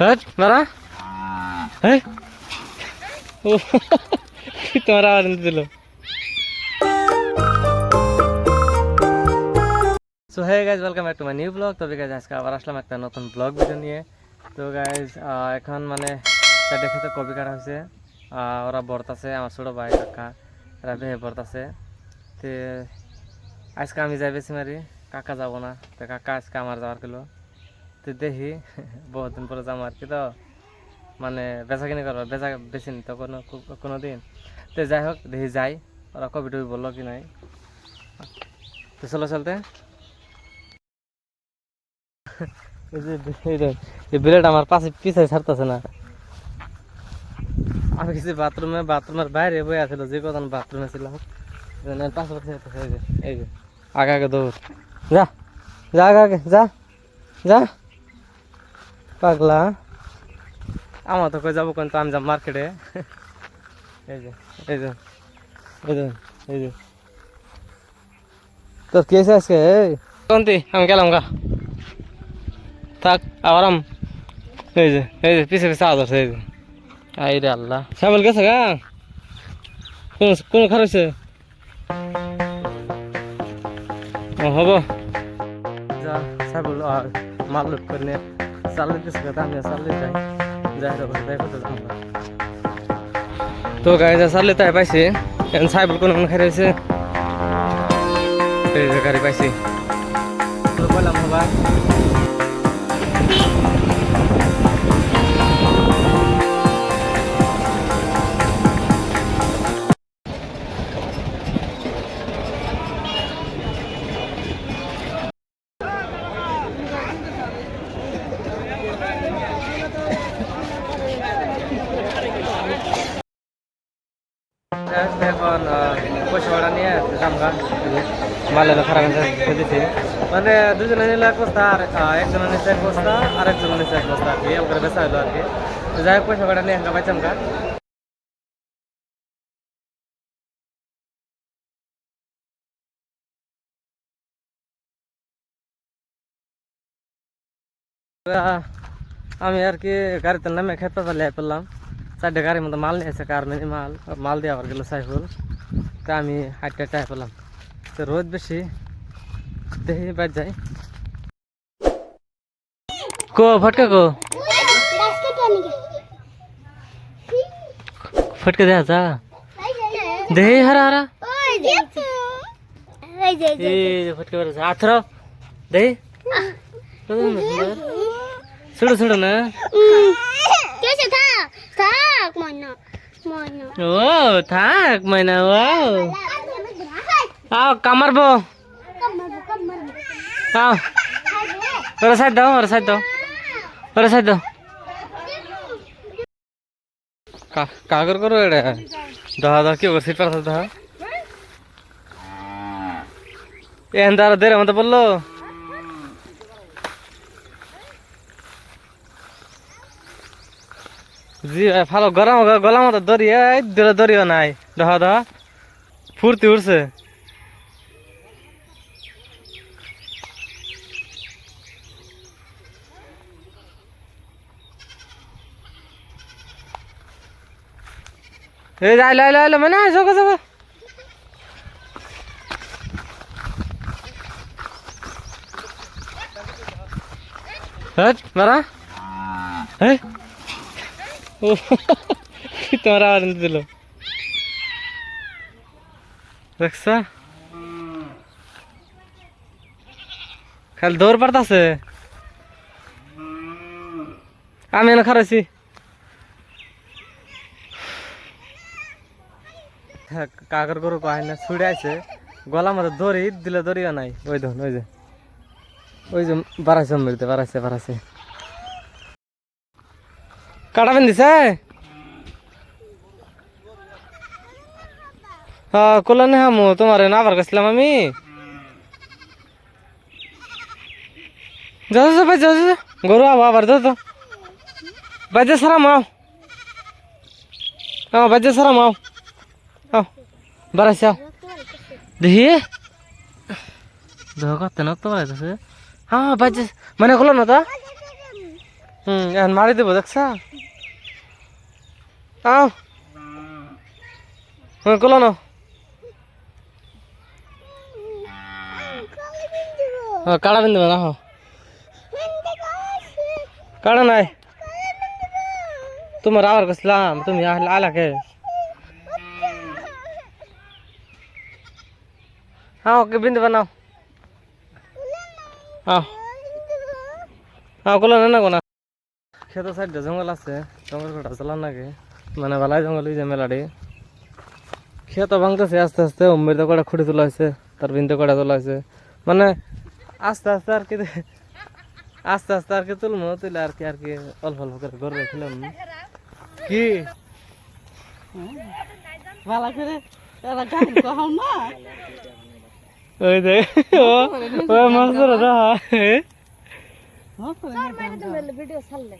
হ্যাঁ মারা হ্যাঁ। ও তোমার আবার দিল। So hey guys welcome back to my new blog তবে গাইজ আজকে আবার আসলাম একটা নতুন ব্লগ ভিডিও নিয়ে। তো গাইজ এখন মানে চারটে খেতে কপি কাটা হয়েছে। ওরা বর্তাছে আমার ছোটো ভাই, কাকা। এরা বেহে বর্তাছে তো, আজকে আমি যাই বেশি মারি কাকা যাব না। তো, কাকা আজকে আমার যাওয়ার কিলো তো দেখি বহুত দিন পরে যাব আর কি তো। মানে বেচা কিনে করব বেচা বেশি তো কোনো কোনো দিন। তো যাই হোক দেখি যাই ওরা কবি টবি বলল কি নাই। তো চলো চলতে। এই বিরাট আমার পাশে পিছায় ছাড়তেছে না। আমি কিছু বাথরুমে বাথরুমের বাইরে বই আছিল যে কখন বাথরুমে ছিলাম পাশে পাশে এই যে এই যে। আগে আগে দৌড়। যা যা আগে আগে যা যা। পাগলা। আমার তো কই যাব কিন্তু আমি যাব মার্কেটে এই যে এই যে এই যে এই যে। তোর কি হয়েছে আজকে? কোনটি আমি গেলাম গা। থাক আবার আম। এই যে এই যে পিছে পিছে আদর এই যে। আই রে আল্লাহ। সাবল গেছে গা? কোন কোন হয়েছে হব। যা আর মাল করে নিয়ে চালিয়ে দিচ্ছে কথা আমি চালিয়ে যাই যাই যাই করতে যাব না। তো গাড়ি চালিয়ে তাই পাইছি। সাইবল কোন খাই রয়েছে? গাড়ি পাইছি। বললাম বাবা এখন পয়সা ভাড়া নিয়ে জামগা মালের খারাপ দিয়েছি মানে দুজনে নিলে এক বস্তা আর আহ, একজনের নিচে এক বস্তা আর একজনের নিচে এক বস্তা আর কি এম করে বেচা হলো আর কি। তো যাই হোক পয়সা ভাড়া নিয়ে হাঙ্গা পাইছাম গা। আহ, আমি আর কি গাড়িতে নামে খেতে পারলে পেলাম চারটে গাড়ির মধ্যে মাল নিয়েছে কার মিনি মাল মাল দিয়ে আবার গেল সাইফুল। তা আমি হাইটটা চাই পেলাম। তো রোদ বেশি দেখি বাদ যাই কো ফটকা কো। ফটকা দেখা যা। দেহি হারা হারা। যে ফটকা বেরোছে আথর দেহি। ছোট ছোট না। ও থাক মাইনা ও। আও কামারবো আও। ওরা সাইড দাও ওরা সাইড দাও। ওরা সাইড দাও। কা- কাগর করো এটা দহা দহা কি করছিস পারছ দহা এন তারা দেরে মতো বলল জি ভাই ভালো, গরম গলা মতো দরিয়া এই, দূরে দরিয়া নাই। দহা দহা ফুর্তি উঠছে এই যে আইলো আইলো আইলো মানে যাব যাব হ্যাঁ মারা হ্যাঁ ও তোমার আবার দিল। দেখছা? খালি দৌড় পারতাছে? আমি এনে খারাইছি। কাকর গরু কয় না, ছুড়ে আছে গলা মতো দড়ি, দিলে দড়িও নাই। ওই দেখুন, ওই যে ওই যে বাড়াইছে মেরতে বাড়াইছে বাড়াইছে। কাটাবেন দিছে হ্যাঁ কল্যাণ হামু, তোমার না আবার গেছিলাম আমি। যাও যাও ভাই যাও যাও গরু আবো, আবার যাও তো বাজে সারা মাও। হ্যাঁ বাজে সারা মাও। আও বাড়াইছে আও দেখি। দেহ কত না তো বাড়াইতেছে হ্যাঁ বাজে মানে কলো না তো। হুম, এখন মারি দেবো, দেখছা? আও হুম কোলো না হ্যাঁ কাড়া বিন্দু না হো কাড়া নাই। তোমার আবার গেছিলাম তুমি আলাকে হ্যাঁ ওকে বিন্দু বানাও হ্যাঁ হ্যাঁ কোলো না না কোনা। খেত সাইড জঙ্গল আছে, জঙ্গল কটা চালান নাকি মানে বালাই জঙ্গল যে মেলাডি খেত ভাঙতেছে আস্তে আস্তে উম্মের তো কটা খুঁটি তোলা হয়েছে তার বিন্দু কটা তোলা হয়েছে। মানে আস্তে আস্তে আর কি আস্তে আস্তে আর কি তুলবো তুলে আর কি আর কি অল্প অল্প করে ঘর রেখিলাম। কি? ভালো করে এরা গান কহাও না। ওই যে ও ও মাছ ধরে দা ভিডিও ছাড়লে।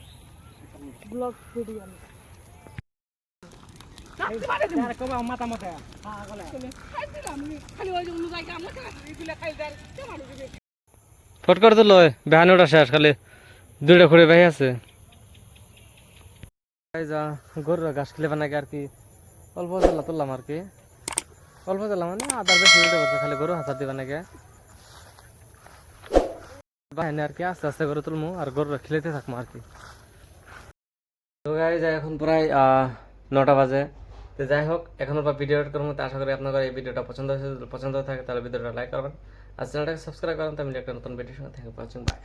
ব্লগ ভিডিও ফট করে তো লয় বেহানি ওটা শেষ খালি দুইটা খুঁড়ে ভাই আছে। যা গরুর ঘাস খেলে বানাকে আর কি? অল্প জ্বালা তুললাম আর কি। অল্প জ্বালা মানে আদার বেশি করছে খালি গরু হাসার দিবা নাকি? বাহিনী আর কি আস্তে আস্তে করে তুলমু আর গরু খেলেতে থাকব আর কি। তো গাই যাই এখন প্রায় আহ, নটা বাজে। তো যাই হোক এখন বা ভিডিও করব আশা করি আপনাদের এই ভিডিওটা পছন্দ হয়েছে। পছন্দ থাকে, তাহলে ভিডিওটা লাইক করবেন। আর চ্যানেলটাকে সাবস্ক্রাইব করেন তো আমি একটা নতুন ভিডিওর সঙ্গে থেকে ওয়াচিং বাই